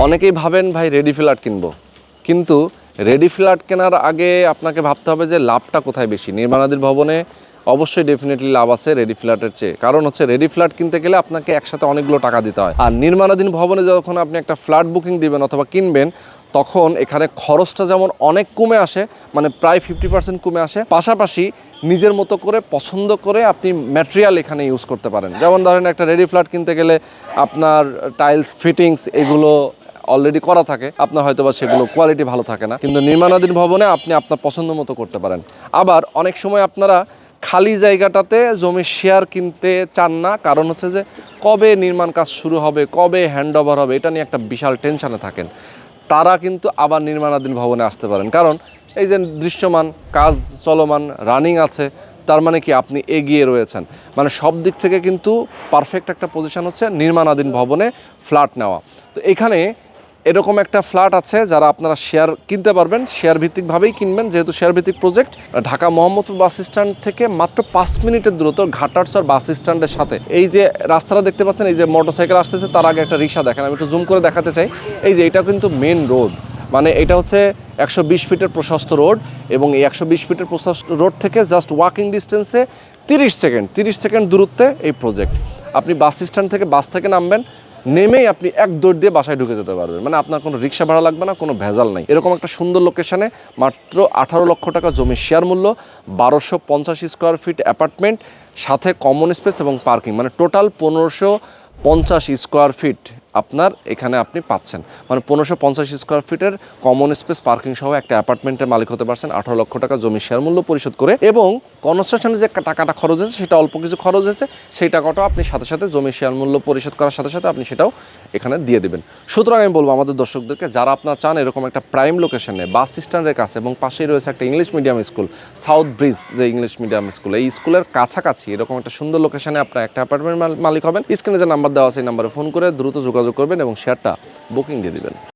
অনেকেই ভাবেন, ভাই রেডি ফ্ল্যাট কিনবো। কিন্তু রেডি ফ্ল্যাট কেনার আগে আপনাকে ভাবতে হবে যে লাভটা কোথায় বেশি? নির্মাণাধীন ভবনে অবশ্যই ডেফিনেটলি লাভ আছে রেডি ফ্ল্যাটের চেয়ে। কারণ হচ্ছে রেডি ফ্ল্যাট কিনতে গেলে আপনাকে একসাথে অনেকগুলো টাকা দিতে হয়। আর নির্মাণাধীন ভবনে যখন আপনি একটা ফ্ল্যাট বুকিং দিবেন অথবা কিনবেন, তখন এখানে খরচটা যেমন অনেক কমে আসে মানে প্রায় ফিফটি পার্সেন্ট কমে আসে, পাশাপাশি নিজের মতো করে, পছন্দ করে আপনি ম্যাটেরিয়াল এখানে ইউজ করতে পারেন। যেমন ধরেন একটা রেডি ফ্ল্যাট কিনতে গেলে আপনার টাইলস ফিটিংস এগুলো অলরেডি করা থাকে, আপনার হয়তো বা সেগুলো কোয়ালিটি ভালো থাকে না। কিন্তু নির্মাণাধীন ভবনে আপনি আপনার পছন্দ মতো করতে পারেন। আবার অনেক সময় আপনারা খালি জায়গাটাতে জমি শেয়ার কিনতে চান না, কারণ হচ্ছে যে কবে নির্মাণ কাজ শুরু হবে, কবে হ্যান্ড ওভার হবে, এটা নিয়ে একটা বিশাল টেনশানে থাকেন। তারা কিন্তু আবার নির্মাণাধীন ভবনে আসতে পারেন। কারণ এই যে দৃশ্যমান, কাজ চলমান রানিং আছে, তার মানে কি আপনি এগিয়ে রয়েছেন। মানে সব দিক থেকে কিন্তু পারফেক্ট একটা পজিশন হচ্ছে নির্মাণাধীন ভবনে ফ্ল্যাট নেওয়া। তো এখানে এরকম একটা ফ্ল্যাট আছে যারা আপনারা শেয়ার কিনতে পারবেন শেয়ার ভিত্তিকভাবেই কিনবেন, যেহেতু শেয়ার ভিত্তিক project Dhaka Mohammadpur bus stand থেকে মাত্র পাঁচ মিনিটের দূরত্ব ঘাটারসর বাস স্ট্যান্ডের সাথে। এই যে রাস্তাটা দেখতে পাচ্ছেন, এই যে মোটরসাইকেল আসতেছে, তার আগে একটা রিক্সা দেখেন, আমি একটু জুম করে দেখাতে চাই। এই যে এটা কিন্তু মেন রোড মানে এটা হচ্ছে একশো বিশ ফিটের প্রশস্ত রোড এবং এই একশো বিশ ফিটের প্রশস্ত রোড থেকে জাস্ট ওয়াকিং ডিস্টেন্সে তিরিশ সেকেন্ড তিরিশ সেকেন্ড দূরত্বে এই প্রজেক্ট আপনি বাস স্ট্যান্ড থেকে বাস থেকে নামবেন নেমেই আপনি এক দৌড় দিয়ে বাসায় ঢুকে যেতে পারবেন। মানে আপনার কোনো রিক্সা ভাড়া লাগবে না, কোনো ভেজাল নাই। এরকম একটা সুন্দর লোকেশনে মাত্র আঠারো লক্ষ টাকা জমির শেয়ার মূল্য, বারোশো পঞ্চাশ স্কোয়ার ফিট অ্যাপার্টমেন্ট সাথে কমন স্পেস এবং পার্কিং মানে টোটাল পনেরোশো পঞ্চাশ স্কোয়ার ফিট আপনার এখানে আপনি পাচ্ছেন। মানে পনেরোশো পঞ্চাশ স্কোয়ার ফিটের কমন স্পেস পার্কিং সহ একটা অ্যাপার্টমেন্টের মালিক হতে পারছেন, আঠারো লক্ষ টাকা জমি শেয়ার মূল্য পরিশোধ করে এবং কনস্ট্রাকশনে যে টাকাটা খরচ হয়েছে, সেটা অল্প কিছু খরচ হয়েছে, সেই টাকাটাও আপনি সাথে সাথে জমি শেয়ার মূল্য পরিশোধ করার সাথে সাথে আপনি সেটাও এখানে দিয়ে দেবেন। সুতরাং আমি বলব আমাদের দর্শকদেরকে, যারা আপনার চান এরকম একটা প্রাইম লোকেশনে বাস স্ট্যান্ডের কাছে এবং পাশেই রয়েছে একটা English medium school South Bridge যে ইংলিশ মিডিয়াম স্কুল এই স্কুলের কাছাকাছি এরকম একটা সুন্দর লোকেশনে আপনার একটা অ্যাপার্টমেন্ট মালিক হবেন। স্ক্রিনে যে নাম্বার দেওয়া আছে, এই নাম্বারে ফোন করে দ্রুত যোগাযোগ করবেন এবং শেয়ারটা বুকিং দিয়ে দিবেন।